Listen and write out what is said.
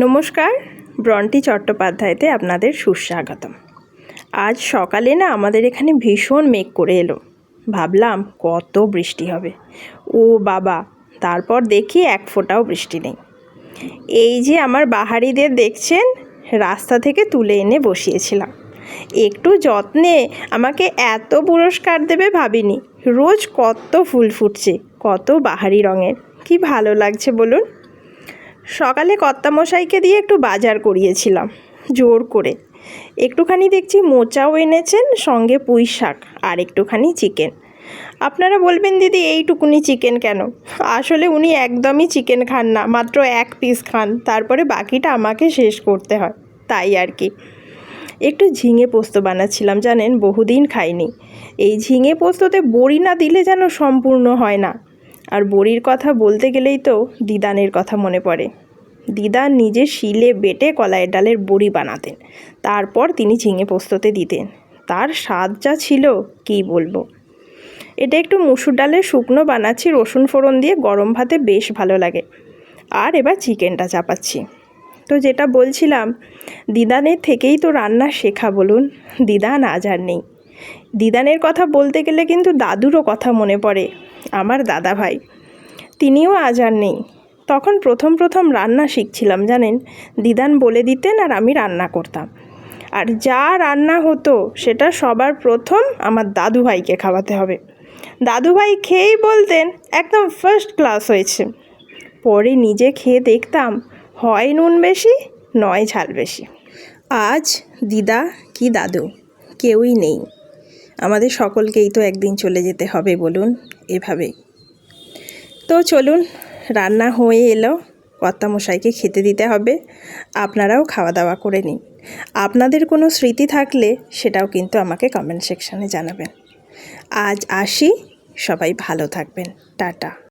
নমস্কার, ব্রন্টি চট্টোপাধ্যায়তে আপনাদের সুস্বাগতম। আজ সকালে না আমাদের এখানে ভীষণ মেঘ করে এলো। ভাবলাম কত বৃষ্টি হবে। ও বাবা, তারপর দেখি এক ফোঁটাও বৃষ্টি নেই। এই যে আমার বাহারিদের দেখছেন, রাস্তা থেকে তুলে এনে বসিয়েছিলাম। একটু যত্নে আমাকে এত পুরস্কার দেবে ভাবিনি। রোজ কত ফুল ফুটছে, কত বাহারি রঙের। কি ভালো লাগছে বলুন। সকালে কর্তামশাইকে দিয়ে একটু বাজার করিয়েছিলাম, জোর করে। একটুখানি দেখছি মোচাও এনেছেন, সঙ্গে পুঁই শাক আর একটুখানি চিকেন। আপনারা বলবেন, দিদি, এইটুকুনি চিকেন কেন? আসলে উনি একদমই চিকেন খান না, মাত্র এক পিস খান, তারপরে বাকিটা আমাকে শেষ করতে হয়, তাই আর কি। একটু ঝিঙে পোস্ত বানাচ্ছিলাম, জানেন, বহুদিন খাইনি। এই ঝিঙে পোস্ততে বড়ি না দিলে যেন সম্পূর্ণ হয় না। আর বড়ির কথা বলতে গেলেই তো দিদানের কথা মনে পড়ে। দিদা নিজে শিলে বেটে কলাইয়ের ডালের বড়ি বানাতেন, তারপর তিনি ঝিঙে পোস্ততে দিতেন। তার স্বাদ যা ছিল, কী বলব? এটা একটু মুসুর ডালের শুকনো বানাচ্ছি, রসুন ফোড়ন দিয়ে গরম ভাতে বেশ ভালো লাগে। আর এবার চিকেনটা চাপাচ্ছি। তো যেটা বলছিলাম, দিদানের থেকেই তো রান্না শেখা বলুন, দিদান আজ আর নেই। দিদানের কথা বলতে গেলে কিন্তু দাদুরও কথা মনে পড়ে। আমার দাদা ভাই। তিনিও আজ আর নেই। তখন প্রথম প্রথম রান্না শিখছিলাম, জানেন? দিদান বলে দিতেন আর আমি রান্না করতাম। আর যা রান্না হতো, সেটা সবার প্রথম আমার দাদু ভাইকে খাওয়াতে হবে। দাদু ভাই খেয়েই বলতেন, একদম ফার্স্ট ক্লাস হয়েছে। পরে নিজে খেয়ে দেখতাম, হয় নুন বেশি, নয় ঝাল বেশি। আজ দিদা কি দাদু? কেউই নেই। আমাদের সকলকেই তো একদিন চলে যেতে হবে বলুন এভাবেই তো চলুন, রান্না হয়ে এলো, কর্তামশাইকে খেতে দিতে হবে, আপনারাও খাওয়া দাওয়া করে নিন। আপনাদের কোনো স্মৃতি থাকলে সেটাও কিন্তু আমাকে কমেন্ট সেকশানে জানাবেন। আজ আসি, সবাই ভালো থাকবেন, টাটা।